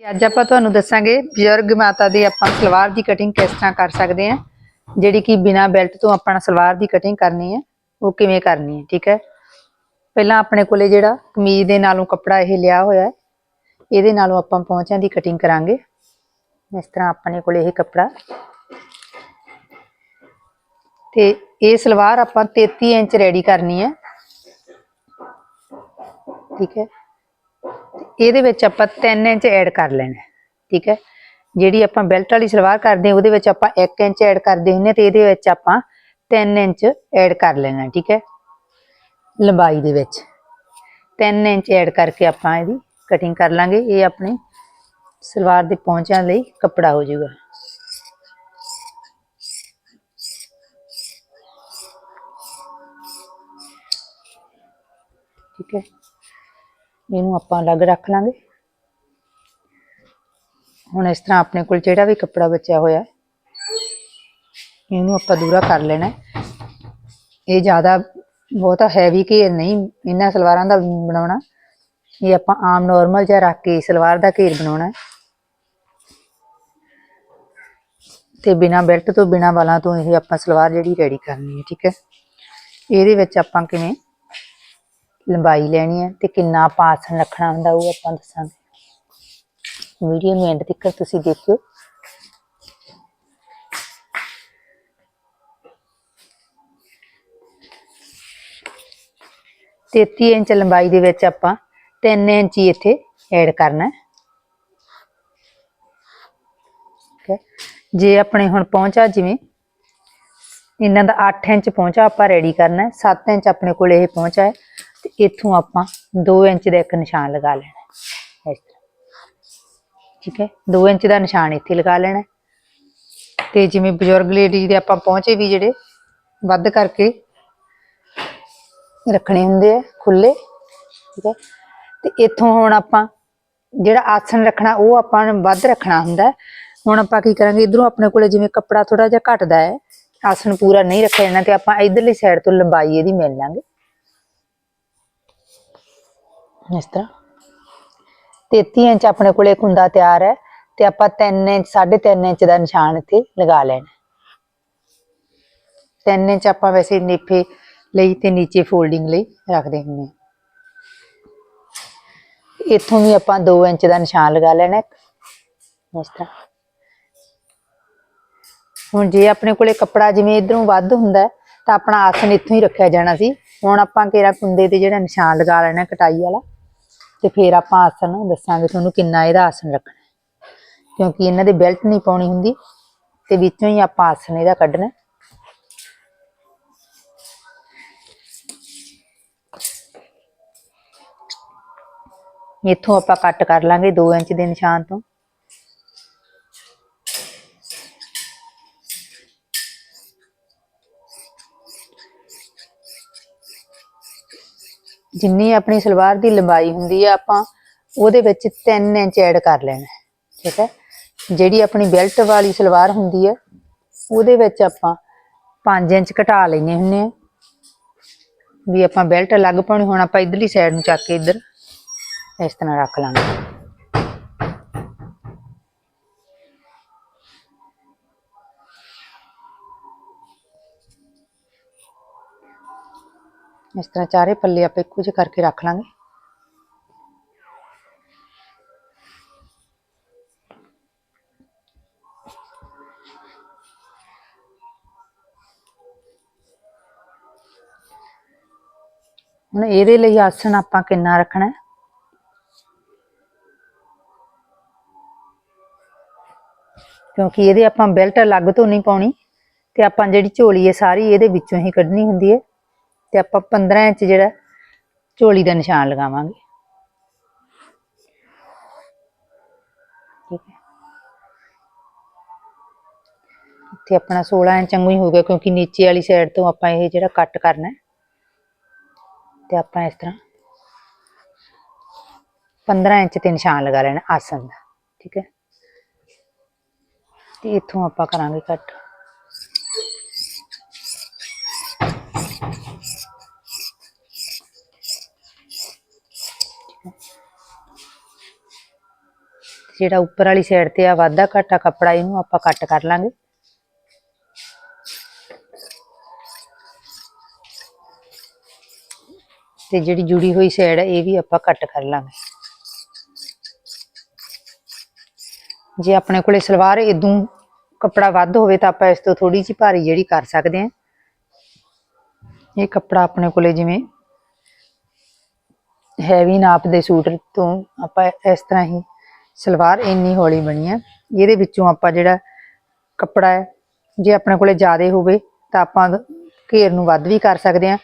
ਅੱਜ ਆਪਾਂ ਤੁਹਾਨੂੰ ਦੱਸਾਂਗੇ ਬਜ਼ੁਰਗ ਮਾਤਾ ਦੀ ਆਪਾਂ ਸਲਵਾਰ ਦੀ ਕਟਿੰਗ ਕਿਸ ਤਰ੍ਹਾਂ ਕਰ ਸਕਦੇ ਹਾਂ, ਜਿਹੜੀ ਕਿ ਬਿਨਾ ਬੈਲਟ ਤੋਂ ਆਪਾਂ ਸਲਵਾਰ ਦੀ ਕਟਿੰਗ ਕਰਨੀ ਹੈ, ਉਹ ਕਿਵੇਂ ਕਰਨੀ ਹੈ, ਠੀਕ ਹੈ? ਪਹਿਲਾਂ ਆਪਣੇ ਕੋਲੇ ਜਿਹੜਾ ਕਮੀਜ਼ ਦੇ ਨਾਲੋਂ ਕੱਪੜਾ ਇਹ ਲਿਆ ਹੋਇਆ ਹੈ, ਇਹਦੇ ਨਾਲੋਂ ਆਪਾਂ ਪਹੁੰਚਿਆਂ ਦੀ ਕਟਿੰਗ ਕਰਾਂਗੇ। ਇਸ ਤਰ੍ਹਾਂ ਆਪਣੇ ਕੋਲੇ ਇਹ ਕੱਪੜਾ। ਤੇ ਇਹ ਸਲਵਾਰ ਆਪਾਂ 33 ਇੰਚ ਰੈਡੀ ਕਰਨੀ ਹੈ। ਠੀਕ ਹੈ? ਇਹਦੇ ਵਿੱਚ ਆਪਾਂ 3 ਇੰਚ ਐਡ ਕਰ ਲੈਣਾ ਠੀਕ ਹੈ? ਜਿਹੜੀ ਆਪਾਂ ਬੈਲਟ ਵਾਲੀ ਸਲਵਾਰ ਕਰਦੇ ਹਾਂ, ਉਹਦੇ ਵਿੱਚ ਆਪਾਂ 1 ਇੰਚ ਐਡ ਕਰਦੇ ਹੁੰਦੇ ਤੇ ਇਹਦੇ ਵਿੱਚ ਆਪਾਂ 3 ਇੰਚ ਐਡ ਕਰ ਲੈਣਾ ਠੀਕ ਹੈ? ਲੰਬਾਈ ਦੇ ਵਿੱਚ। 3 ਇੰਚ ਐਡ ਕਰਕੇ ਆਪਾਂ ਇਹਦੀ ਕਟਿੰਗ ਕਰ ਲਾਂਗੇ। ਇਹ ਆਪਣੇ ਸਲਵਾਰ ਦੇ ਪਹੁੰਚਿਆਂ ਲਈ ਕੱਪੜਾ ਹੋ ਜਾਊਗਾ। ਠੀਕ ਹੈ? ਇਹਨੂੰ ਆਪਾਂ ਅਲੱਗ ਰੱਖ ਲਾਂਗੇ। ਹੁਣ ਇਸ ਤਰ੍ਹਾਂ ਆਪਣੇ ਕੋਲ ਜਿਹੜਾ ਵੀ ਕੱਪੜਾ ਬਚਿਆ ਹੋਇਆ, ਇਹਨੂੰ ਆਪਾਂ ਦੂਰਾ ਕਰ ਲੈਣਾ ਇਹ ਜ਼ਿਆਦਾ ਬਹੁਤਾ ਹੈਵੀ ਘੇਰ ਨਹੀਂ, ਇਹਨਾਂ ਸਲਵਾਰਾਂ ਦਾ ਬਣਾਉਣਾ। ਇਹ ਆਪਾਂ ਆਮ ਨਾਰਮਲ ਜਿਹਾ ਰੱਖ ਕੇ ਸਲਵਾਰ ਦਾ ਘੇਰ ਬਣਾਉਣਾ ਹੈ। ਤੇ ਬਿਨਾ ਬੈਲਟ ਤੋਂ ਬਿਨਾ ਵਾਲਾਂ ਤੋਂ ਇਹ ਆਪਾਂ ਸਲਵਾਰ ਜਿਹੜੀ ਰੈਡੀ ਕਰਨੀ ਹੈ, ਠੀਕ ਹੈ। ਇਹਦੇ ਵਿੱਚ ਆਪਾਂ ਕਿਵੇਂ ਲੰਬਾਈ ਲੈਣੀ ਹੈ ਤੇ ਕਿੰਨਾ ਪਾਸਨ ਰੱਖਣਾ ਹੁੰਦਾ ਉਹ ਆਪਾਂ ਦੱਸਾਂਗੇ। ਵੀਡੀਓ ਨੂੰ ਐਂਡ ਤੱਕ ਤੁਸੀਂ ਦੇਖਿਓ। ਤੇਤੀ ਇੰਚ ਲੰਬਾਈ ਦੇ ਵਿੱਚ ਆਪਾਂ 3 ਇੰਚ ਹੀ ਇੱਥੇ ਐਡ ਕਰਨਾ ਹੈ। ਠੀਕ ਹੈ। ਜੇ ਆਪਣੇ ਹੁਣ ਪਹੁੰਚਾ, ਜਿਵੇਂ ਇਹਨਾਂ ਦਾ 8 ਇੰਚ ਪਹੁੰਚਾ, ਆਪਾਂ ਰੈਡੀ ਕਰਨਾ ਹੈ। 7 ਇੰਚ ਆਪਣੇ ਕੋਲ ਇਹ ਪਹੁੰਚਾ ਹੈ। ਤੇ ਇੱਥੋਂ ਆਪਾਂ 2 ਇੰਚ ਦਾ ਇੱਕ ਨਿਸ਼ਾਨ ਲਗਾ ਲੈਣਾ ਇਸ ਤਰ੍ਹਾਂ। ਠੀਕ ਹੈ? 2 ਇੰਚ ਦਾ ਨਿਸ਼ਾਨ ਇੱਥੇ ਲਗਾ ਲੈਣਾ ਹੈ। ਤੇ ਜਿਵੇਂ ਬਜ਼ੁਰਗ ਲੇਡੀ ਦੇ ਆਪਾਂ ਪਹੁੰਚੇ ਵੀ ਜਿਹੜੇ, ਵੱਧ ਕਰਕੇ ਰੱਖਣੇ ਹੁੰਦੇ ਆ ਖੁੱਲੇ ਠੀਕ ਹੈ? ਤੇ ਇੱਥੋਂ ਹੁਣ ਆਪਾਂ ਜਿਹੜਾ ਆਸਣ ਰੱਖਣਾ, ਉਹ ਆਪਾਂ ਨੇ ਵੱਧ ਰੱਖਣਾ ਹੁੰਦਾ ਹੁਣ ਆਪਾਂ ਕੀ ਕਰਾਂਗੇ, ਇਧਰੋਂ ਆਪਣੇ ਕੋਲੇ ਜਿਵੇਂ ਕੱਪੜਾ ਥੋੜਾ ਜਿਹਾ ਘਟਦਾ ਹੈ, ਆਸਣ ਪੂਰਾ ਨਹੀਂ ਰੱਖਿਆ ਜਾਣਾ ਤੇ ਆਪਾਂ ਇਧਰਲੀ ਸਾਈਡ ਤੋਂ ਲੰਬਾਈ ਇਹਦੀ ਮਿਲ ਲਾਂਗੇ। ਇਸ ਤਰ੍ਹਾਂ। 33 ਇੰਚ ਆਪਣੇ ਕੋਲੇ ਕੁੰਦਾ ਤਿਆਰ ਹੈ ਤੇ ਆਪਾਂ 3 ਇੰਚ 3.5 ਇੰਚ ਦਾ ਨਿਸ਼ਾਨ ਇੱਥੇ ਲਗਾ ਲੈਣਾ। 3 ਇੰਚ ਆਪਾਂ ਵੈਸੇ ਨੇਫੇ ਲਈ ਤੇ ਨੀਚੇ ਫੋਲਡਿੰਗ ਲਈ ਰੱਖਦੇ ਹੁੰਦੇ ਹਾਂ। ਇੱਥੋਂ ਵੀ ਆਪਾਂ 2 ਇੰਚ ਦਾ ਨਿਸ਼ਾਨ ਲਗਾ ਲੈਣਾ ਇਸ ਤਰ੍ਹਾਂ। ਹੁਣ ਜੇ ਆਪਣੇ ਕੋਲੇ ਕੱਪੜਾ ਜਿਵੇਂ ਇਧਰੋਂ ਵੱਧ ਹੁੰਦਾ ਤਾਂ ਆਪਣਾ ਆਸਨ ਇੱਥੋਂ ਹੀ ਰੱਖਿਆ ਜਾਣਾ ਸੀ। ਹੁਣ ਆਪਾਂ ਕਿਹੜਾ ਕੁੰਦੇ ਤੇ ਜਿਹੜਾ ਨਿਸ਼ਾਨ ਲਗਾ ਲੈਣਾ, ਕਟਾਈ ਵਾਲਾ। ਤੇ ਫਿਰ ਆਪਾਂ ਆਸਣ ਦੱਸਾਂਗੇ ਤੁਹਾਨੂੰ ਕਿੰਨਾ ਇਹਦਾ ਆਸਨ ਰੱਖਣਾ ਕਿਉਂਕਿ ਇਹਨਾਂ ਦੇ ਬੈਲਟ ਨਹੀਂ ਪਾਉਣੀ ਹੁੰਦੀ, ਤੇ ਵਿੱਚੋਂ ਹੀ ਆਪਾਂ ਆਸਣ ਇਹਦਾ ਕੱਢਣਾ ਇੱਥੋਂ ਆਪਾਂ ਕੱਟ ਕਰ ਲਾਂਗੇ 2 ਇੰਚ ਦੇ ਨਿਸ਼ਾਨ ਤੋਂ। ਜਿੰਨੀ ਆਪਣੀ ਸਲਵਾਰ ਦੀ ਲੰਬਾਈ ਹੁੰਦੀ ਆ ਆਪਾਂ, ਉਹਦੇ ਵਿੱਚ 3 ਇੰਚ ਐਡ ਕਰ ਲੈਣਾ ਠੀਕ ਹੈ? ਜਿਹੜੀ ਆਪਣੀ ਬੈਲਟ ਵਾਲੀ ਸਲਵਾਰ ਹੁੰਦੀ ਹੈ ਉਹਦੇ ਵਿੱਚ ਆਪਾਂ 5 ਇੰਚ ਘਟਾ ਲੈਣੇ ਹੁੰਨੇ ਆ। ਵੀ ਆਪਾਂ ਬੈਲਟ ਅਲੱਗ ਪਾਉਣੀ, ਹੁਣ ਆਪਾਂ ਇਧਰਲੀ ਸਾਈਡ ਨੂੰ ਚੱਕ ਕੇ ਇੱਧਰ, ਇਸ ਤਰ੍ਹਾਂ ਰੱਖ ਲਾਂਗੇ। ਇਸ ਤਰ੍ਹਾਂ ਚਾਰੇ ਪੱਲੇ ਆਪਾਂ ਇੱਕੋ ਜਿਹੇ ਕਰਕੇ ਰੱਖ ਲਾਂਗੇ ਹੁਣ ਇਹਦੇ ਲਈ ਆਸਣ ਆਪਾਂ ਕਿੰਨਾ ਰੱਖਣਾ ਹੈ ਕਿਉਂਕਿ ਇਹਦੇ ਆਪਾਂ ਬੈਲਟ ਅਲੱਗ ਤੋਂ ਨਹੀਂ ਪਾਉਣੀ ਤੇ ਆਪਾਂ ਜਿਹੜੀ ਝੋਲੀ ਹੈ ਸਾਰੀ ਇਹਦੇ ਵਿੱਚੋਂ ਹੀ ਕੱਢਣੀ ਹੁੰਦੀ ਹੈ ਤੇ ਆਪਾਂ 15 ਇੰਚ ਜਿਹੜਾ ਝੋਲੀ ਦਾ ਨਿਸ਼ਾਨ ਲਗਾਵਾਂਗੇ। ਠੀਕ ਹੈ। ਇੱਥੇ ਆਪਣਾ 16 ਇੰਚ ਵਾਂਗੂ ਹੀ ਹੋ ਗਿਆ ਕਿਉਂਕਿ ਨੀਚੇ ਵਾਲੀ ਸਾਈਡ ਤੋਂ ਆਪਾਂ ਇਹ ਜਿਹੜਾ ਕੱਟ ਕਰਨਾ ਹੈ। ਤੇ ਆਪਾਂ ਇਸ ਤਰ੍ਹਾਂ 15 ਇੰਚ ਤੇ ਨਿਸ਼ਾਨ ਲਗਾ ਲੈਣਾ ਆਸਨ ਦਾ। ਠੀਕ ਹੈ। ਤੇ ਇੱਥੋਂ ਆਪਾਂ ਕਰਾਂਗੇ ਕੱਟ ਜਿਹੜਾ ਉੱਪਰ ਵਾਲੀ ਸਾਈਡ ਤੇ ਆ, ਵਾਧਾ ਘਾਟਾ ਕੱਪੜਾ ਇਹਨੂੰ ਆਪਾਂ ਕੱਟ ਕਰ ਲਾਂਗੇ। ਤੇ ਜਿਹੜੀ ਜੁੜੀ ਹੋਈ ਸਾਈਡ ਹੈ ਇਹ ਵੀ ਆਪਾਂ ਕੱਟ ਕਰ ਲਾਂਗੇ। ਜੇ ਆਪਣੇ ਕੋਲੇ ਸਲਵਾਰ ਇਦੋਂ ਕੱਪੜਾ ਵੱਧ ਹੋਵੇ ਤਾਂ ਆਪਾਂ ਇਸ ਤੋਂ ਥੋੜੀ ਜਿਹੀ ਭਾਰੀ ਜਿਹੜੀ ਕਰ ਸਕਦੇ ਹਾਂ। ਇਹ ਕੱਪੜਾ ਆਪਣੇ ਕੋਲੇ ਜਿਵੇਂ ਹੈਵੀ ਨਾਪ ਦੇ ਸੂਟ ਤੋਂ ਆਪਾਂ ਇਸ ਤਰ੍ਹਾਂ ਹੀ ਸਲਵਾਰ ਇੰਨੀ ਹੌਲੀ ਬਣੀ ਹੈ। ਇਹਦੇ ਵਿੱਚੋਂ ਆਪਾਂ ਜਿਹੜਾ ਕੱਪੜਾ ਹੈ ਜੇ ਆਪਣੇ ਕੋਲੇ ਜ਼ਿਆਦਾ ਹੋਵੇ ਤਾਂ ਆਪਾਂ ਘੇਰ ਨੂੰ ਵੱਧ ਵੀ ਕਰ ਸਕਦੇ ਹਾਂ।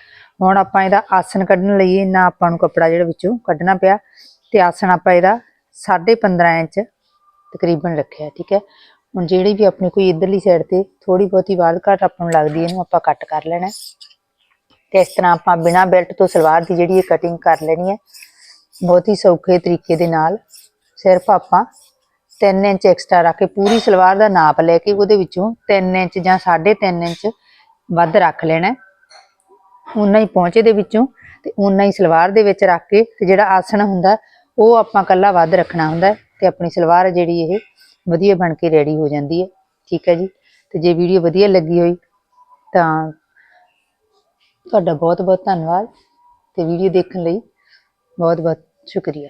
ਹੁਣ ਆਪਾਂ ਇਹਦਾ ਆਸਨ ਕੱਢਣ ਲਈ ਇੰਨਾ ਆਪਾਂ ਨੂੰ ਕੱਪੜਾ ਜਿਹੜਾ ਵਿੱਚੋਂ ਕੱਢਣਾ ਪਿਆ ਤੇ ਆਸਣ ਆਪਾਂ ਇਹਦਾ 15.5 ਇੰਚ ਤਕਰੀਬਨ ਰੱਖਿਆ ਠੀਕ ਹੈ। ਹੁਣ ਜਿਹੜੀ ਵੀ ਆਪਣੀ ਕੋਈ ਇਧਰਲੀ ਸਾਈਡ ਤੇ ਥੋੜੀ ਬਹੁਤੀ ਵਾਲ ਘਟ ਆਪਾਂ ਨੂੰ ਲੱਗਦੀ ਹੈ, ਇਹਨੂੰ ਆਪਾਂ ਕੱਟ ਕਰ ਲੈਣਾ ਹੈ। ਤੇ ਇਸ ਤਰ੍ਹਾਂ ਆਪਾਂ ਬਿਨਾ ਬੈਲਟ ਤੋਂ ਸਲਵਾਰ ਦੀ ਜਿਹੜੀ ਇਹ ਕਟਿੰਗ ਕਰ ਲੈਣੀ ਹੈ ਬਹੁਤ ਹੀ ਸੌਖੇ ਤਰੀਕੇ ਦੇ ਨਾਲ ਸਿਰਫ ਆਪਾਂ 3 ਇੰਚ ਐਕਸਟਰਾ ਰੱਖ ਕੇ ਪੂਰੀ ਸਲਵਾਰ ਦਾ ਨਾਪ ਲੈ ਕੇ ਉਹਦੇ ਵਿੱਚੋਂ 3 ਇੰਚ ਜਾਂ 3.5 ਇੰਚ ਵੱਧ ਰੱਖ ਲੈਣਾ ਹੈ। ਉਨਾ ਹੀ ਪਹੁੰਚੇ ਦੇ ਵਿੱਚੋਂ ਤੇ ਉਨਾ ਹੀ ਸਲਵਾਰ ਦੇ ਵਿੱਚ ਰੱਖ ਕੇ ਤੇ ਜਿਹੜਾ ਆਸਣ ਹੁੰਦਾ ਉਹ ਆਪਾਂ ਕੱਲਾ ਵੱਧ ਰੱਖਣਾ ਹੁੰਦਾ ਹੈ ਤੇ ਆਪਣੀ ਸਲਵਾਰ ਜਿਹੜੀ ਇਹ ਵਧੀਆ ਬਣ ਕੇ ਰੈਡੀ ਹੋ ਜਾਂਦੀ ਹੈ। ਠੀਕ ਹੈ ਜੀ? ਤੇ ਜੇ ਵੀਡੀਓ ਵਧੀਆ ਲੱਗੀ ਹੋਈ ਤਾਂ ਤੁਹਾਡਾ ਬਹੁਤ ਬਹੁਤ ਧੰਨਵਾਦ ਤੇ ਵੀਡੀਓ ਦੇਖਣ ਲਈ ਬਹੁਤ ਬਹੁਤ ਸ਼ੁਕਰੀਆ।